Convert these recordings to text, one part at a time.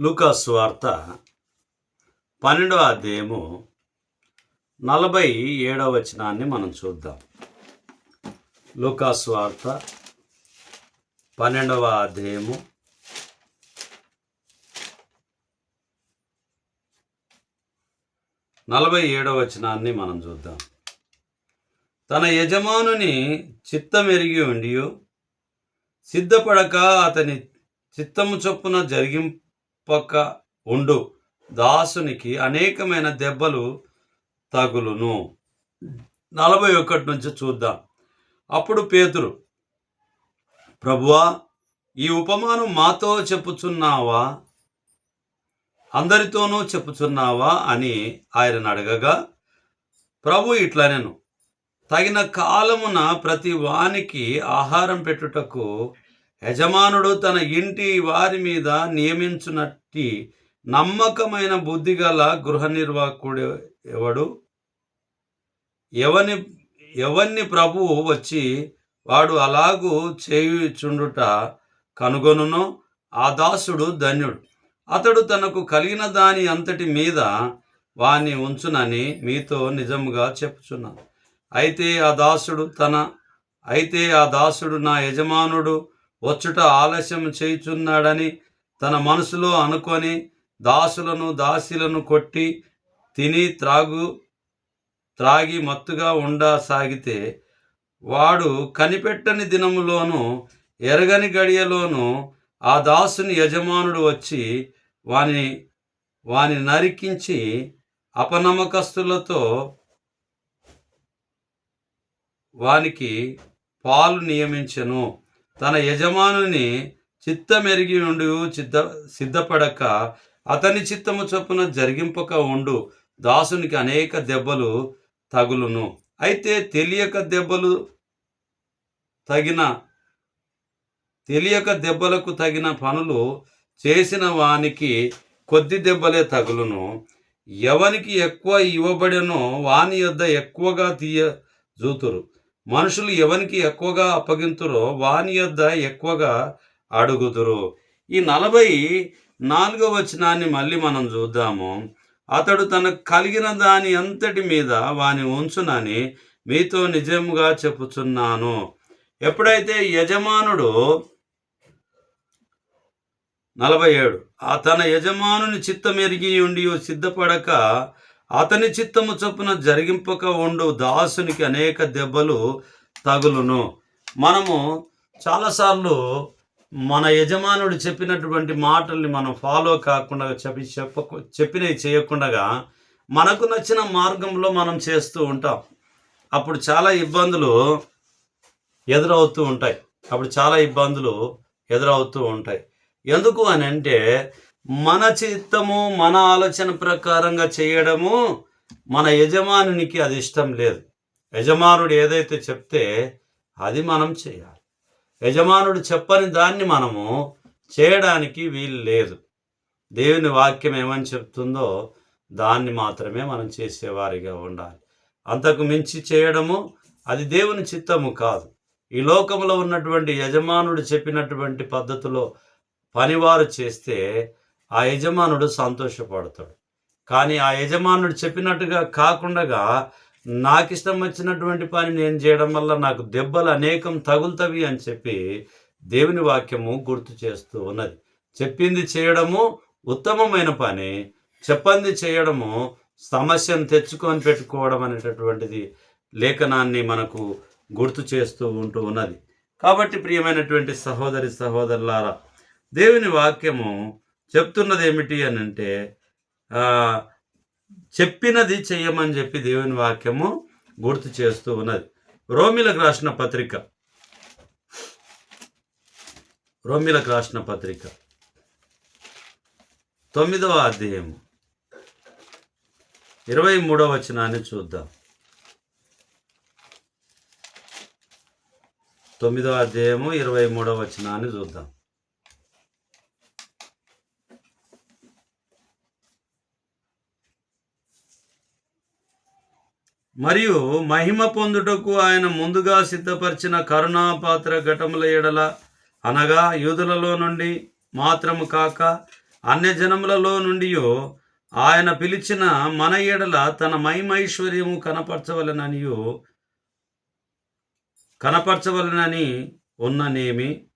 లూకాసు వార్త పన్నెండవ అధ్యాయము నలభై ఏడవ వచనాన్ని మనం చూద్దాం. లూకాసు వార్త పన్నెండవ అధ్యాయము నలభై ఏడవ వచనాన్ని మనం చూద్దాం. తన యజమానుని చిత్తమెరిగి ఉండియో సిద్ధపడక అతని చిత్తము చొప్పున తప్పక ఉండు. దాసునికి అనేకమైన దెబ్బలు తగులును. నలభై ఒకటి నుంచి చూద్దాం. అప్పుడు పేతురు ప్రభువా ఈ ఉపమానం మాతో చెప్పుచున్నావా? అందరితోనూ చెప్పుచున్నావా అని ఆయన అడగగా ప్రభు ఇట్లా నేను తగిన కాలమున ప్రతి వానికి ఆహారం పెట్టుటకు యజమానుడు తన ఇంటి వారి మీద నియమించునట్టి నమ్మకమైన బుద్ధిగల గృహ నిర్వాహకుడు ఎవడు? ఎవని ఎవన్ని ప్రభువు వచ్చి వాడు అలాగూ చేయుచుండుట కనుగొనునో? ఆ దాసుడు ధన్యుడు. అతడు తనకు కలిగిన దాని అంతటి మీద వాణ్ణి ఉంచునని మీతో నిజముగా చెప్పుచున్నాను. అయితే ఆ దాసుడు తన అయితే ఆ దాసుడు నా యజమానుడు వచ్చుట ఆలస్యం చేయుచున్నాడని తన మనసులో అనుకొని దాసులను దాసీలను కొట్టి తిని త్రాగు త్రాగి మత్తుగా ఉండసాగితే వాడు కనిపెట్టని దినములోనూ ఎరగని గడియలోనూ ఆ దాసుని యజమానుడు వచ్చి వాని వాని నరికించి అపనమ్మకస్తులతో వానికి పాలు నియమించెను. తన యజమానుని చిత్తమెరిగి ఉండు సిద్ధ సిద్ధపడక అతని చిత్తము చొప్పున జరిగింపక ఉండు. దాసునికి అనేక దెబ్బలు తగులును. అయితే తెలియక దెబ్బలు తగిన తెలియక దెబ్బలకు తగిన పనులు చేసిన వానికి కొద్ది దెబ్బలే తగులును. ఎవనికి ఎక్కువ ఇవ్వబడినో వాని యొద్ద ఎక్కువగా తీయ జూతురు. మనుషులు ఎవనికి ఎక్కువగా అప్పగింతురో వాని యొద్ద ఎక్కువగా అడుగుదురు ఈ నలభై నాలుగవ వచనాన్ని మళ్ళీ మనం చూద్దాము. అతడు తనకు కలిగిన దాని అంతటి మీద వాని ఉంచునని మీతో నిజంగా చెప్పుచున్నాను. ఎప్పుడైతే యజమానుడు నలభై ఏడు ఆ తన యజమానుని చిత్తమెరిగి ఉండి సిద్ధపడక అతని చిత్తము చొప్పున జరిగింపక ఉండు దాసునికి అనేక దెబ్బలు తగులును. మనము చాలాసార్లు మన యజమానుడు చెప్పినటువంటి మాటల్ని మనం ఫాలో కాకుండా చెప్పి చెప్ప చెప్పినవి చేయకుండా మనకు నచ్చిన మార్గంలో మనం చేస్తూ ఉంటాం. అప్పుడు చాలా ఇబ్బందులు ఎదురవుతూ ఉంటాయి. అప్పుడు చాలా ఇబ్బందులు ఎదురవుతూ ఉంటాయి. ఎందుకు అని అంటే మన చిత్తము మన ఆలోచన ప్రకారంగా చేయడము మన యజమానునికి అది ఇష్టం లేదు. యజమానుడు ఏదైతే చెప్తే అది మనం చేయాలి. యజమానుడు చెప్పని దాన్ని మనము చేయడానికి వీలు లేదు. దేవుని వాక్యం ఏమని చెప్తుందో దాన్ని మాత్రమే మనం చేసేవారిగా ఉండాలి. అంతకు మించి చేయడము అది దేవుని చిత్తము కాదు. ఈ లోకంలో ఉన్నటువంటి యజమానుడు చెప్పినటువంటి పద్ధతిలో పనివారు చేస్తే ఆ యజమానుడు సంతోషపడతాడు. కానీ ఆ యజమానుడు చెప్పినట్టుగా కాకుండా నాకు ఇష్టం వచ్చినటువంటి పని నేను చేయడం వల్ల నాకు దెబ్బలు అనేకం తగులుతవి అని చెప్పి దేవుని వాక్యము గుర్తు చేస్తూ ఉన్నది. చెప్పింది చేయడము ఉత్తమమైన పని చెప్పంది చేయడము సమస్యను తెచ్చుకొని పెట్టుకోవడం అనేటటువంటిది లేఖనాన్ని మనకు గుర్తు చేస్తూ ఉంటూ ఉన్నది. కాబట్టి ప్రియమైనటువంటి సహోదరి సహోదరులారా దేవుని వాక్యము చెప్తున్నది ఏమిటి అని అంటే చెప్పినది చెయ్యమని చెప్పి దేవుని వాక్యము గుర్తు చేస్తూ ఉన్నది. రోమిలకు రాసిన పత్రిక. రోమిలకు రాసిన పత్రిక. తొమ్మిదవ అధ్యాయము. ఇరవై మూడవ వచనాన్ని చూద్దాం. తొమ్మిదవ అధ్యాయము ఇరవై మూడవ వచనాన్ని చూద్దాం. మరియు మహిమ పొందుటకు ఆయన ముందుగా సిద్ధపరిచిన కరుణాపాత్ర ఘటముల ఎడల అనగా యూదులలో నుండి మాత్రము కాక అన్య జనములలో నుండి ఆయన పిలిచిన మన ఎడల తన మహిమైశ్వర్యము కనపరచవలననియు కనపరచవలనని ఉన్ననేమి?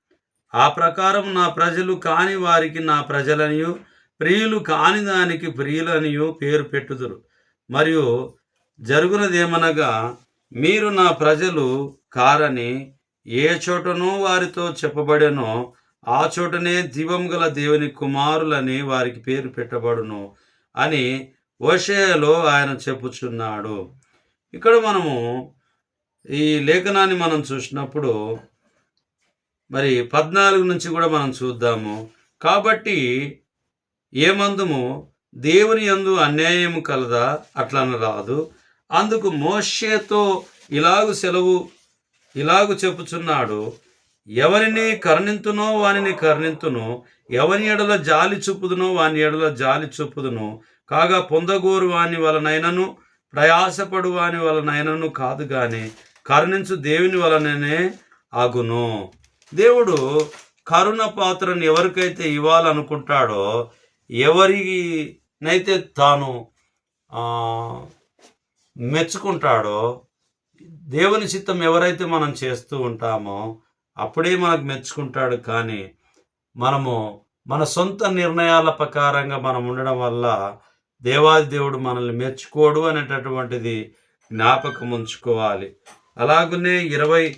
ఆ ప్రకారం నా ప్రజలు కాని వారికి నా ప్రజలనియు ప్రియులు కాని దానికి ప్రియులనియు పేరు పెట్టుదురు. మరియు జరుగునదేమనగా మీరు నా ప్రజలు కారని ఏ చోటనో వారితో చెప్పబడెనో ఆ చోటనే దివం గల దేవుని కుమారులని వారికి పేరు పెట్టబడును అని ఓషేయలో ఆయన చెప్పుచున్నాడు. ఇక్కడ మనము ఈ లేఖనాన్ని మనం చూసినప్పుడు మరి పద్నాలుగు నుంచి కూడా మనం చూద్దాము. కాబట్టి ఏమందుము? దేవుని యందు అన్యాయము కలదా? అట్లని రాదు అందుకు మోషేతో ఇలాగు సెలవు ఇలాగు చెప్పుచున్నాడు. ఎవరిని కరుణింతునో వానిని కరుణింతును. ఎవని ఎడల జాలి చూపుదునో వాని ఎడల జాలి చూపుదును. కాగా పొందగోరు వాని వలనైనను ప్రయాసపడు వాని వలనైనను కాదు కానీ కరుణించు దేవుని వలననే ఆగును. దేవుడు కరుణ పాత్రను ఎవరికైతే ఇవ్వాలనుకుంటాడో ఎవరినైతే తాను మెచ్చుకుంటాడో దేవుని చిత్తం ఎవరైతే మనం చేస్తూ ఉంటామో అప్పుడే మనకు మెచ్చుకుంటాడు. కానీ మనము మన సొంత నిర్ణయాల ప్రకారంగా మనం ఉండడం వల్ల దేవాది దేవుడు మనల్ని మెచ్చుకోడు అనేటటువంటిది జ్ఞాపకం ఉంచుకోవాలి. అలాగనే ఇరవై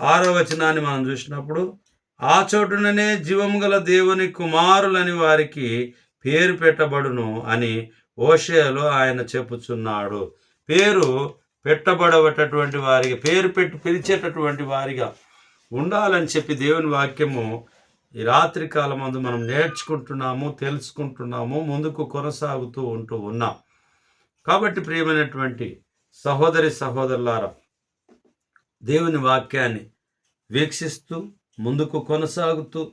ఆరో వచనాన్ని మనం చూసినప్పుడు ఆ చోటుననే జీవం గల దేవుని కుమారులని వారికి పేరు పెట్టబడును అని ఓషేలో ఆయన చెప్పుచున్నాడు. పేరు పెట్టబడేటటువంటి వారికి పేరు పెట్టి పిలిచేటటువంటి వారిగా ఉండాలని చెప్పి దేవుని వాక్యము ఈ రాత్రి కాలం మందు మనం నేర్చుకుంటున్నాము తెలుసుకుంటున్నాము ముందుకు కొనసాగుతూ ఉంటూ ఉన్నాం. కాబట్టి ప్రియమైనటువంటి సహోదరి సహోదరులారా దేవుని వాక్యాన్ని వీక్షిస్తూ ముందుకు కొనసాగుతూ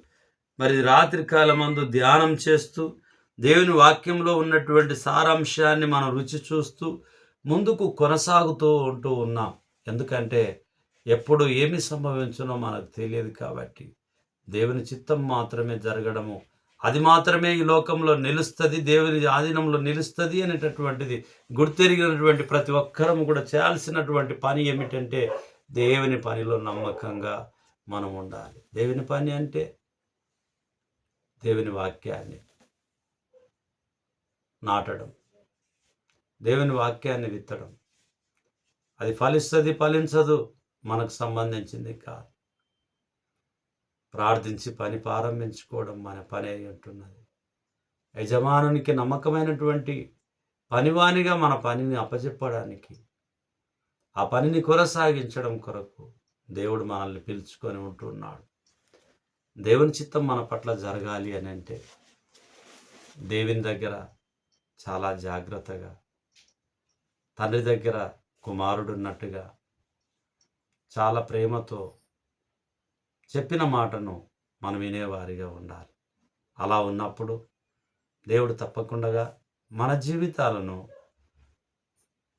మరి రాత్రి కాలమందు ధ్యానం చేస్తూ దేవుని వాక్యంలో ఉన్నటువంటి సారాంశాన్ని మనం రుచి చూస్తూ ముందుకు కొనసాగుతూ ఉంటూ ఉన్నాం. ఎందుకంటే ఎప్పుడు ఏమి సంభవించునో మనకు తెలియదు కాబట్టి దేవుని చిత్తం మాత్రమే జరగడము. అది మాత్రమే ఈ లోకంలో నిలుస్తుంది దేవుని ఆధీనంలో నిలుస్తుంది అనేటటువంటిది గుర్తెరిగినటువంటి ప్రతి ఒక్కరము కూడా చేయాల్సినటువంటి పని ఏమిటంటే దేవుని పనిలో నమ్మకంగా మనం ఉండాలి. దేవుని పని అంటే దేవుని వాక్యాన్ని నాటడం. దేవుని వాక్యాన్ని విత్తడం. అది ఫలిస్తుంది ఫలించదు మనకు సంబంధించింది కాదు. ప్రార్థించి పని ప్రారంభించుకోవడం మన పని అయి ఉంటున్నది యజమానునికి నమ్మకమైనటువంటి పనివానిగా మన పనిని అప్పచెప్పడానికి ఆ పనిని కొనసాగించడం కొరకు దేవుడు మనల్ని పిలుచుకొని ఉంటున్నాడు. దేవుని చిత్తం మన పట్ల జరగాలి అని అంటే దేవుని దగ్గర చాలా జాగ్రత్తగా. తండ్రి దగ్గర కుమారుడున్నట్టుగా చాలా ప్రేమతో చెప్పిన మాటను మనం వినేవారిగా ఉండాలి. అలా ఉన్నప్పుడు దేవుడు తప్పకుండా మన జీవితాలను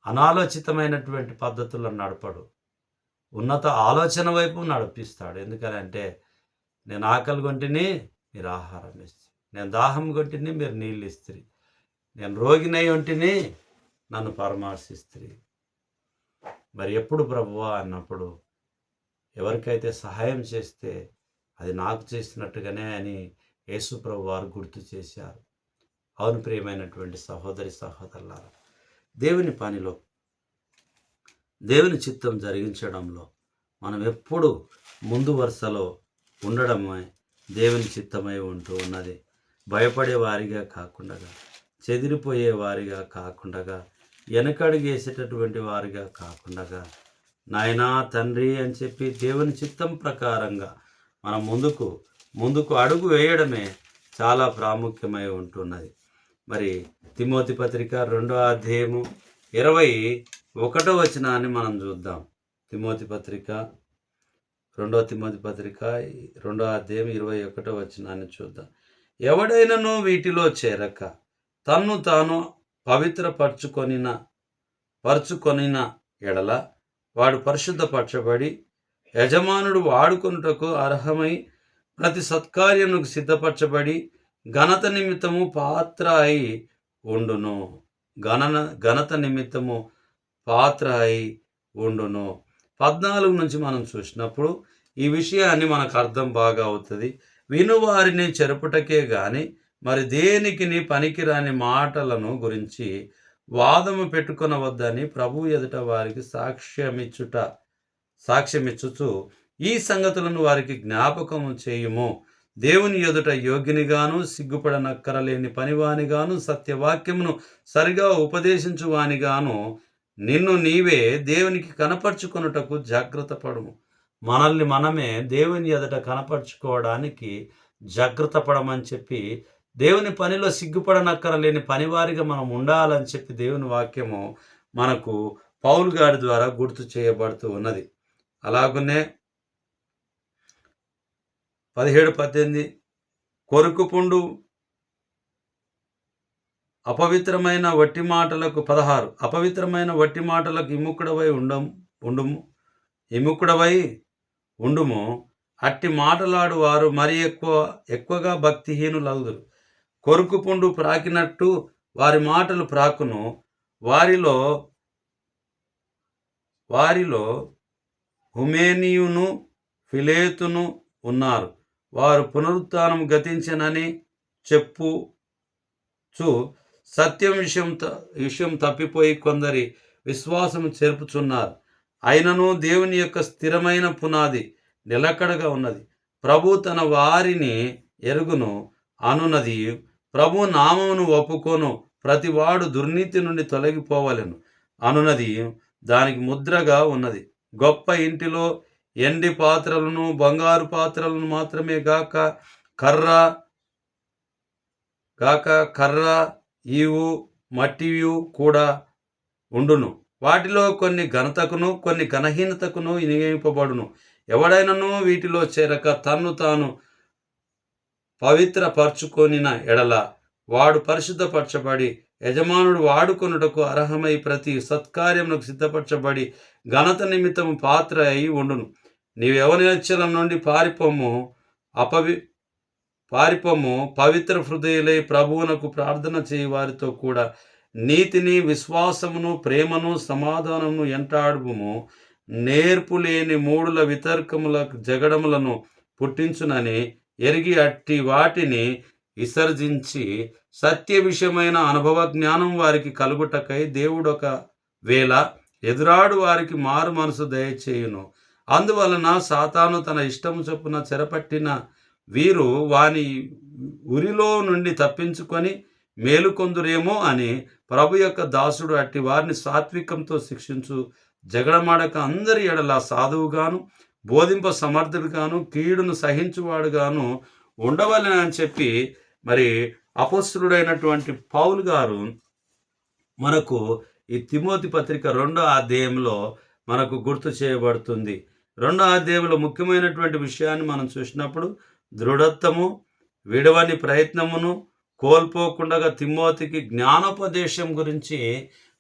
అనాలోచితమైనటువంటి పద్ధతుల్లో నడపడు. ఉన్నత ఆలోచన వైపు నడిపిస్తాడు. ఎందుకనంటే నేను ఆకలి కొంటిని మీరు ఆహారం ఇస్త్రీ నేను దాహం కొంటిని మీరు నీళ్ళు ఇస్త్రీ నేను రోగినై ఉంటిని నన్ను పరామర్శిస్త్రీ. మరి ఎప్పుడు ప్రభువా అన్నప్పుడు ఎవరికైతే సహాయం చేస్తే అది నాకు చేసినట్టుగానే అని యేసు ప్రభు వారు గుర్తు చేశారు. అవును ప్రియమైనటువంటి సహోదరి సహోదరులారా దేవుని పనిలో దేవుని చిత్తం జరిగించడంలో మనం ఎప్పుడు ముందు వరుసలో ఉండడమే దేవుని చిత్తమై ఉంటూ ఉన్నది. భయపడే వారిగా కాకుండా చెదిరిపోయే వారిగా కాకుండా వెనకడుగేసేటటువంటి వారిగా కాకుండా నాయనా తండ్రి అని చెప్పి దేవుని చిత్తం ప్రకారంగా మనం ముందుకు ముందుకు అడుగు వేయడమే చాలా ప్రాముఖ్యమై ఉంటున్నది. మరి తిమోతి పత్రిక రెండో అధ్యాయము ఇరవై ఒకటో వచనాన్ని మనం చూద్దాం. తిమోతి పత్రిక రెండో తిమోతి పత్రిక రెండో అధ్యాయం ఇరవై ఒకటో వచనాన్ని చూద్దాం. ఎవడైనను వీటిలో చేరక తన్ను తాను పవిత్రపరచుకొనిన పరుచుకొనిన ఎడల వాడు పరిశుద్ధపరచబడి యజమానుడు వాడుకొనుటకు అర్హమై ప్రతి సత్కార్యమునకు సిద్ధపరచబడి ఘనత నిమిత్తము పాత్ర అయి ఉండును. గణన ఘనత నిమిత్తము పాత్ర అయి ఉండును. పద్నాలుగు నుంచి మనం చూసినప్పుడు ఈ విషయాన్ని మనకు అర్థం బాగా అవుతుంది. వినువారిని చెరుపుటకే కానీ మరి దేనికి పనికిరాని మాటలను గురించి వాదము పెట్టుకొనవద్దని ప్రభు ఎదుట వారికి సాక్ష్యమిచ్చుట సాక్ష్యమిచ్చుచు ఈ సంగతులను వారికి జ్ఞాపకము చేయుము. దేవుని ఎదుట యోగినిగాను సిగ్గుపడనక్కరలేని పనివానిగాను సత్యవాక్యమును సరిగా ఉపదేశించువానిగాను నిన్ను నీవే దేవునికి కనపరుచుకొనుటకు జాగ్రత్త పడుము. మనల్ని మనమే దేవుని ఎదుట కనపరుచుకోవడానికి జాగ్రత్త పడమని చెప్పి దేవుని పనిలో సిగ్గుపడనక్కరలేని పనివారిగా మనం ఉండాలని చెప్పి దేవుని వాక్యము మనకు పౌల్ గారి ద్వారా గుర్తు చేయబడుతూ ఉన్నది. అలాగనే పదిహేడు పద్దెనిమిది కొరుకు పుండు అపవిత్రమైన వట్టి మాటలకు పదహారు అపవిత్రమైన వట్టి మాటలకు ఇముక్కుడవై ఉండం ఉండుము ఇముక్కుడవై ఉండుము అట్టి మాటలాడు వారు మరి ఎక్కువ ఎక్కువగా భక్తిహీనులగుదురు. కొరుకు పుండు ప్రాకినట్టు వారి మాటలు ప్రాకును వారిలో వారిలో హుమేనియును ఫిలేతును ఉన్నారు. వారు పునరుత్నం గతించనని చెప్పు చూ సత్యం విషయం త- విషయం తప్పిపోయి కొందరి విశ్వాసం చేర్పుచున్నారు. అయినను దేవుని యొక్క స్థిరమైన పునాది నిలకడగా ఉన్నది. ప్రభు తన వారిని ఎరుగును అనునది ప్రభు నామమును ఒప్పుకొను ప్రతివాడు దుర్నీతి నుండి తొలగిపోవలెను. అనునది దానికి ముద్రగా ఉన్నది. గొప్ప ఇంటిలో ఎండి పాత్రలను బంగారు పాత్రలను మాత్రమే గాక కర్ర గాక కర్ర ఈవు మట్టియు కూడా ఉండును. వాటిలో కొన్ని ఘనతకును కొన్ని ఘనహీనతకును వినియోగింపబడును. ఎవడైనను వీటిలో చేరక తన్ను తాను పవిత్రపరచుకొనిన ఎడల వాడు పరిశుద్ధపరచబడి యజమానుడు వాడుకొనుటకు అర్హమై ప్రతి సత్కార్యమునకు సిద్ధపరచబడి ఘనత నిమిత్తము పాత్ర అయి ఉండును. నీవెవరి హత్యల నుండి పారిపోము అపవి పారిపోము పవిత్ర హృదయులై ప్రభువునకు ప్రార్థన చేయి వారితో కూడా నీతిని విశ్వాసమును ప్రేమను సమాధానమును ఎంటాడుము నేర్పు లేని మూడుల వితర్కముల జగడములను పుట్టించునని ఎరిగి అట్టి వాటిని విసర్జించి సత్య విషయమైన అనుభవ జ్ఞానం వారికి కలుగుటకై దేవుడు ఒక వేళ ఎదురాడు వారికి మారు మనసు దయచేయును. అందువలన సాతాను తన ఇష్టము చొప్పున చెరపట్టిన వీరు వాని ఉరిలో నుండి తప్పించుకొని మేలుకొందురేమో అని ప్రభు యొక్క దాసుడు అట్టి వారిని సాత్వికంతో శిక్షించు జగడమాడక అందరి ఎడల సాధువుగాను బోధింప సమర్థుడుగాను కీడును సహించువాడుగాను ఉండవలని అని చెప్పి మరి అపస్సుడైనటువంటి పౌలు గారు మనకు ఈ తిమోతి పత్రిక రెండో అధ్యాయంలో మనకు గుర్తు చేయబడుతుంది. రెండో అధ్యాయంలో ముఖ్యమైనటువంటి విషయాన్ని మనం చూసినప్పుడు దృఢత్వము విడవని ప్రయత్నమును కోల్పోకుండా తిమోతికి జ్ఞానోపదేశం గురించి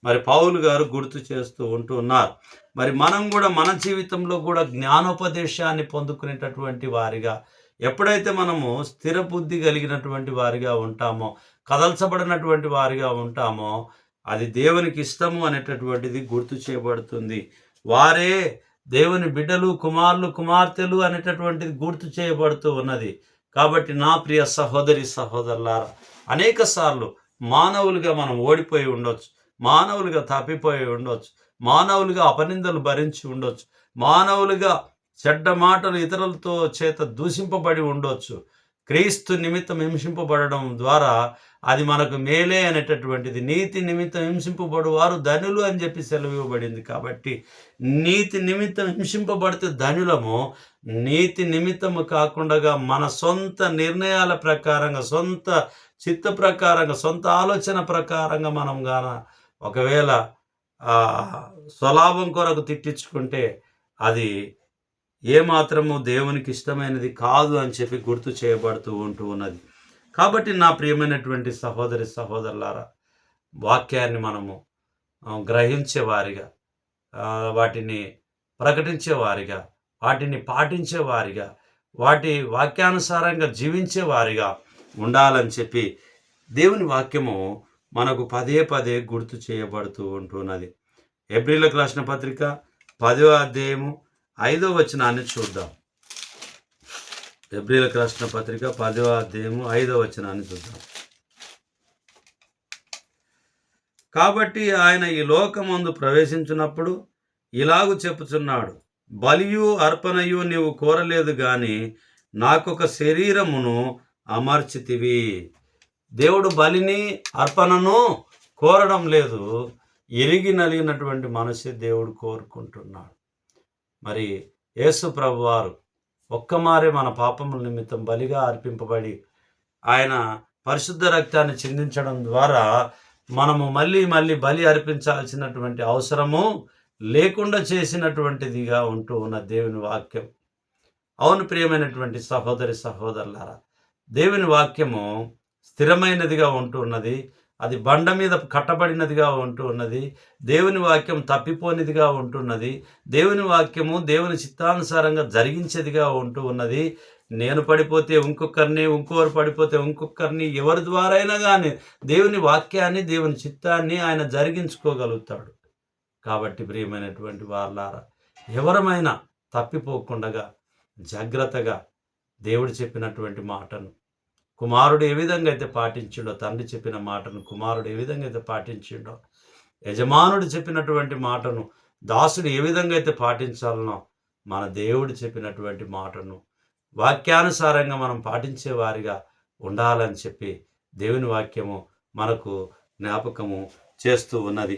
మరి పౌలు గారు గుర్తు చేస్తూ ఉంటూ ఉన్నారు. మరి మనం కూడా మన జీవితంలో కూడా జ్ఞానోపదేశాన్ని పొందుకునేటటువంటి వారిగా ఎప్పుడైతే మనము స్థిర బుద్ధి కలిగినటువంటి వారిగా ఉంటామో కదల్చబడినటువంటి వారిగా ఉంటామో అది దేవునికి ఇష్టము అనేటటువంటిది గుర్తు చేయబడుతుంది. వారే దేవుని బిడ్డలు కుమారులు కుమార్తెలు అనేటటువంటిది గుర్తు చేయబడుతూ ఉన్నది. కాబట్టి నా ప్రియ సహోదరి సహోదరులారా అనేక సార్లు మానవులుగా మనం ఓడిపోయి ఉండొచ్చు. మానవులుగా తప్పిపోయి ఉండొచ్చు. మానవులుగా అపనిందలు భరించి ఉండొచ్చు. మానవులుగా చెడ్డ మాటలు ఇతరులతో చేత దూషింపబడి ఉండొచ్చు. క్రీస్తు నిమిత్తం హింసింపబడడం ద్వారా అది మనకు మేలే అనేటటువంటిది. నీతి నిమిత్తం హింసింపబడు వారు ధనులు అని చెప్పి సెలవు ఇవ్వబడింది కాబట్టి నీతి నిమిత్తం హింసింపబడితే ధనులము నీతి నిమిత్తము కాకుండా మన సొంత నిర్ణయాల ప్రకారంగా సొంత చిత్త ప్రకారంగా సొంత ఆలోచన ప్రకారంగా మనం గాన ఒకవేళ స్వలాభం కొరకు తిట్టించుకుంటే అది ఏమాత్రము దేవునికి ఇష్టమైనది కాదు అని చెప్పి గుర్తు చేయబడుతూ ఉంటూ ఉన్నది. కాబట్టి నా ప్రియమైనటువంటి సహోదరి సహోదరులారా వాక్యాన్ని మనము గ్రహించేవారిగా వాటిని ప్రకటించేవారిగా వాటిని పాటించేవారిగా వాటి వాక్యానుసారంగా జీవించేవారిగా ఉండాలని చెప్పి దేవుని వాక్యము మనకు పదే పదే గుర్తు చేయబడుతూ ఉంటున్నది. ఏప్రిల్కి రాసిన పత్రిక పదో అధ్యాయము ఐదో వచనాన్ని చూద్దాం. ఏప్రిల్కి రాసిన పత్రిక పదో అధ్యాయము ఐదో వచనాన్ని చూద్దాం. కాబట్టి ఆయన ఈ లోకమందు ప్రవేశించినప్పుడు ఇలాగు చెప్పుచున్నాడు బలియు అర్పణయు నీవు కోరలేదు కానీ నాకొక శరీరమును అమర్చితివి. దేవుడు బలిని అర్పణను కోరడం లేదు. ఎరిగి నలిగినటువంటి మనసే దేవుడు కోరుకుంటున్నాడు. మరి యేసు ప్రభు వారు ఒక్కమారే మన పాపముల నిమిత్తం బలిగా అర్పింపబడి ఆయన పరిశుద్ధ రక్తాన్ని చిందించడం ద్వారా మనము మళ్ళీ మళ్ళీ బలి అర్పించాల్సినటువంటి అవసరము లేకుండా చేసినటువంటిదిగా ఉంటూ ఉన్న దేవుని వాక్యం. అవును ప్రియమైనటువంటి సహోదరి సహోదరులారా దేవుని వాక్యము స్థిరమైనదిగా ఉంటూ ఉన్నది. అది బండ మీద కట్టబడినదిగా ఉంటూ ఉన్నది. దేవుని వాక్యం తప్పిపోనిదిగా ఉంటున్నది దేవుని వాక్యము దేవుని చిత్తానుసారంగా జరిగించేదిగా ఉంటూ ఉన్నది. నేను పడిపోతే ఇంకొకరిని ఇంకొకరు పడిపోతే ఇంకొకరిని ఎవరి ద్వారా అయినా కానీ దేవుని వాక్యాన్ని దేవుని చిత్తాన్ని ఆయన జరిగించుకోగలుగుతాడు. కాబట్టి ప్రియమైనటువంటి వాళ్ళారా ఎవరమైనా తప్పిపోకుండా జాగ్రత్తగా దేవుడు చెప్పినటువంటి మాటను కుమారుడు ఏ విధంగా అయితే పాటించిండో తండ్రి చెప్పిన మాటను కుమారుడు ఏ విధంగా అయితే పాటించిండో యజమానుడు చెప్పినటువంటి మాటను దాసుడు ఏ విధంగా అయితే పాటించాలనో మన దేవుడు చెప్పినటువంటి మాటను వాక్యానుసారంగా మనం పాటించే వారిగా ఉండాలని చెప్పి దేవుని వాక్యము మనకు జ్ఞాపకము చేస్తూ ఉన్నది.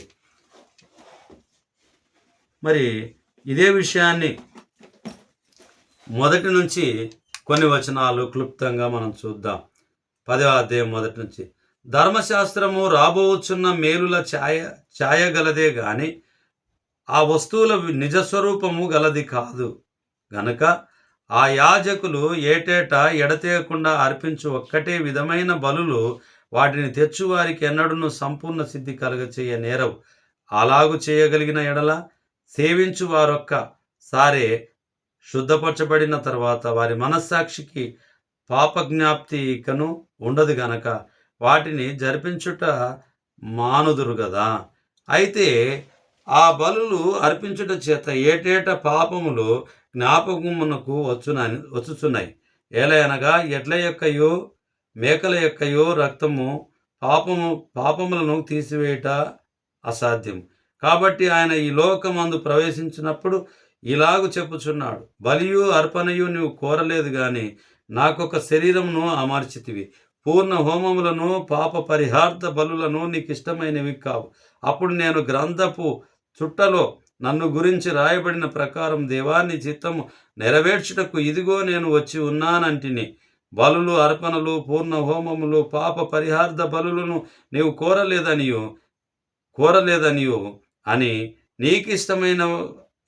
మరి ఇదే విషయాన్ని మొదటి నుంచి కొన్ని వచనాలు క్లుప్తంగా మనం చూద్దాం. పదవ అధ్యాయం మొదటి నుంచి ధర్మశాస్త్రము రాబోచున్న మేలుల ఛాయ ఛాయ గలదే గాని ఆ వస్తువుల నిజస్వరూపము గలది కాదు. గనక ఆ యాజకులు ఏటేటా ఎడతేయకుండా అర్పించు ఒక్కటే విధమైన బలులు వాటిని తెచ్చువారికి ఎన్నడూను సంపూర్ణ సిద్ధి కలగచేయ నేరవు. అలాగు చేయగలిగిన ఎడల సేవించు వారొక్క సారే శుద్ధపరచబడిన తర్వాత వారి మనస్సాక్షికి పాపజ్ఞాప్తి ఇకను ఉండదు గనక వాటిని జరిపించుట మానుదురు కదా అయితే ఆ బలులు అర్పించుట చేత ఏటేటా పాపములు జ్ఞాపకమునకు వచ్చున వచ్చుచున్నాయి. ఏలయనగా ఎడ్ల యొక్కయో మేకల యొక్కయో రక్తము పాపము పాపములను తీసివేయట అసాధ్యం. కాబట్టి ఆయన ఈ లోకమందు ప్రవేశించినప్పుడు ఇలాగు చెప్పుచున్నాడు బలియు అర్పణయు నీవు కోరలేదు గాని నాకొక శరీరమును అమర్చితివి. పూర్ణ హోమములను పాప పరిహార్థ బలులను నీకు ఇష్టమైనవి కావు. అప్పుడు నేను గ్రంథపు చుట్టలో నన్ను గురించి రాయబడిన ప్రకారం దేవాన్ని చిత్తము నెరవేర్చుటకు ఇదిగో నేను వచ్చి ఉన్నానంటిని. బలులు అర్పణలు పూర్ణ హోమములు పాప పరిహార్థ బలులను నీవు కోరలేదనియు కోరలేదనియు అని నీకు ఇష్టమైన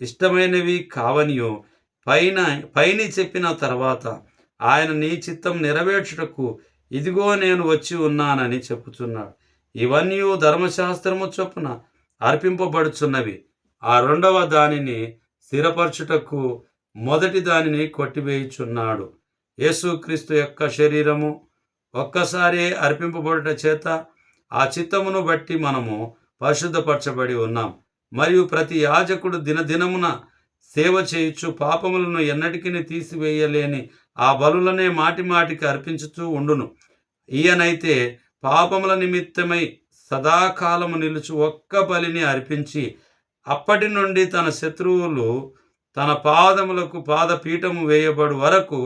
ఇష్టమైనవి కావనియో పైన పైని చెప్పిన తర్వాత ఆయన నీ చిత్తం నెరవేర్చుటకు ఇదిగో నేను వచ్చి ఉన్నానని చెప్పుచున్నాడు. ఇవన్నీ ధర్మశాస్త్రము చొప్పున అర్పింపబడుచున్నవి. ఆ రెండవ దానిని స్థిరపరచుటకు మొదటి దానిని కొట్టివేయుచున్నాడు. యేసుక్రీస్తు యొక్క శరీరము ఒక్కసారి అర్పింపబడుట చేత ఆ చిత్తమును బట్టి మనము పరిశుద్ధపరచబడి ఉన్నాం. మరియు ప్రతి యాజకుడు దినదినమున సేవ చేయుచు పాపములను ఎన్నటికీ తీసివేయలేని ఆ బలులనే మాటి మాటికి అర్పించుతూ ఉండును. ఈయనైతే పాపముల నిమిత్తమై సదాకాలము నిలుచు ఒక్క బలిని అర్పించి అప్పటి నుండి తన శత్రువులు తన పాదములకు పాదపీఠము వేయబడు వరకు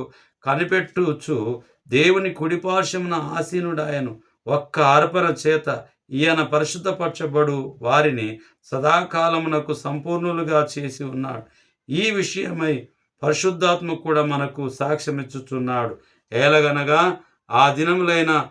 కనిపెట్టుచు దేవుని కుడిపార్శ్వమున ఆసీనుడాయను ఒక్క అర్పణ చేత ఈయన పరిశుద్ధపరచబడు వారిని సదాకాలమునకు సంపూర్ణులుగా చేసి ఉన్నాడు. ఈ విషయమై పరిశుద్ధాత్మ కూడా మనకు సాక్ష్యమిచ్చుచున్నాడు ఏలగనగా ఆ దినములైన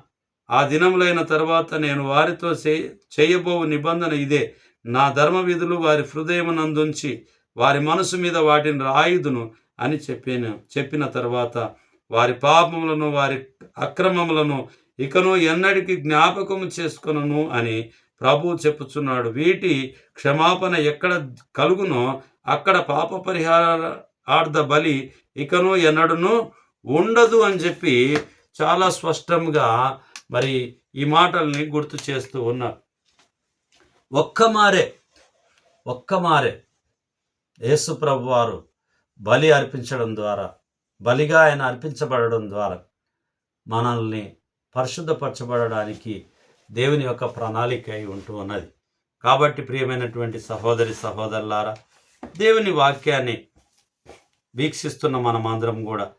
ఆ దినములైన తర్వాత నేను వారితో చే- చేయబోవు నిబంధన ఇదే. నా ధర్మ విధులు వారి హృదయమునందుంచి వారి మనసు మీద వాటిని రాయుదును అని చెప్పిన చెప్పిన తర్వాత వారి పాపములను వారి అక్రమములను ఇకను ఎన్నటికి జ్ఞాపకము చేసుకును అని ప్రభు చెప్పుచున్నాడు. వీటి క్షమాపణ ఎక్కడ కలుగునో అక్కడ పాప పరిహార ఆర్ధ బలి ఇకను ఎన్నడను ఉండదు అని చెప్పి చాలా స్పష్టంగా మరి ఈ మాటల్ని గుర్తు చేస్తూ ఉన్నారు. ఒక్క మారే ఒక్క మారే యేసు ప్రభు వారు బలి అర్పించడం ద్వారా బలిగా ఆయన అర్పించబడడం ద్వారా మనల్ని పరిశుద్ధపరచబడడానికి దేవుని యొక్క ప్రణాళిక అయి ఉంటూ ఉన్నది. కాబట్టి ప్రియమైనటువంటి సహోదరి సహోదరులారా దేవుని వాక్యాన్ని వీక్షిస్తున్న మనమందరం కూడా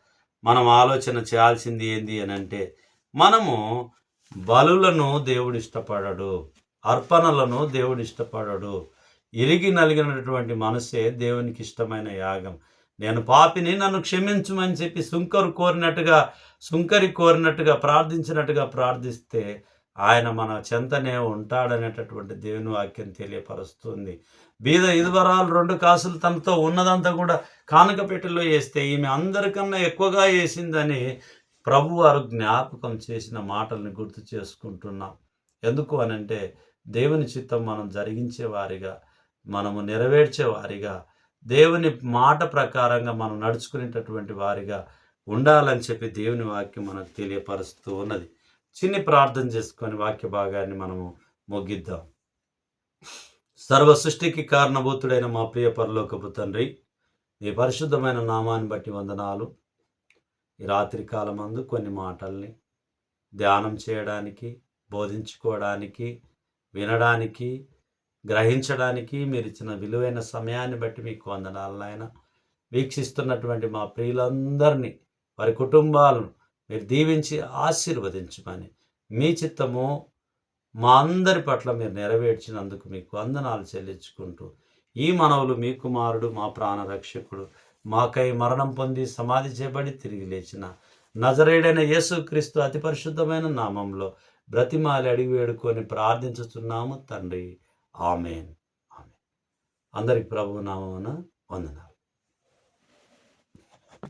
మనం ఆలోచన చేయాల్సింది ఏంది అని అంటే మనము బలులను దేవుడు ఇష్టపడడు అర్పణలను దేవుడు ఇష్టపడడు. ఇరిగి నలిగినటువంటి మనసే దేవునికి ఇష్టమైన యాగం. నేను పాపిని నన్ను క్షమించమని చెప్పి సుంకరు కోరినట్టుగా సుంకరి కోరినట్టుగా ప్రార్థించినట్టుగా ప్రార్థిస్తే ఆయన మన చెంతనే ఉంటాడనేటటువంటి దేవుని వాక్యం తెలియపరుస్తుంది. బీద ఇదివరాలు రెండు కాసులు తనతో ఉన్నదంతా కూడా కానుక పెట్టెలో వేస్తే ఈమె అందరికన్నా ఎక్కువగా వేసిందని ప్రభు వారు జ్ఞాపకం చేసిన మాటల్ని గుర్తు చేసుకుంటున్నాం. ఎందుకు అనంటే దేవుని చిత్తం మనం జరిగించే వారిగా మనము నెరవేర్చే వారిగా దేవుని మాట ప్రకారంగా మనం నడుచుకునేటటువంటి వారిగా ఉండాలని చెప్పి దేవుని వాక్యం మనకు తెలియపరుస్తూ ఉన్నది. చిన్ని ప్రార్థన చేసుకొని వాక్య భాగాన్ని మనము ముగిద్దాం. సర్వ సృష్టికి కారణభూతుడైన మా ప్రియ పరలోకపు తండ్రి నీ పరిశుద్ధమైన నామాన్ని బట్టి వందనాలు. ఈ రాత్రి కాలమందు కొన్ని మాటల్ని ధ్యానం చేయడానికి బోధించుకోవడానికి వినడానికి గ్రహించడానికి మీరు ఇచ్చిన విలువైన సమయాన్ని బట్టి మీకు వందనాలు వీక్షిస్తున్నటువంటి మా ప్రియులందరినీ వారి కుటుంబాలను మీరు దీవించి ఆశీర్వదించమని మీ చిత్తము మా అందరి పట్ల మీరు నెరవేర్చినందుకు మీకు వందనాలు చెల్లించుకుంటూ ఈ మనవులు మీ కుమారుడు మా ప్రాణ రక్షకుడు మాకై మరణం పొంది సమాధి చేయబడి తిరిగి లేచిన నజరేడైన యేసుక్రీస్తు అతి పరిశుద్ధమైన నామంలో బ్రతిమాలి అడిగి వేడుకొని ప్రార్థించుతున్నాము తండ్రి. ఆమెన్. ఆమె అందరికి ప్రభు నామమున వందనాలు.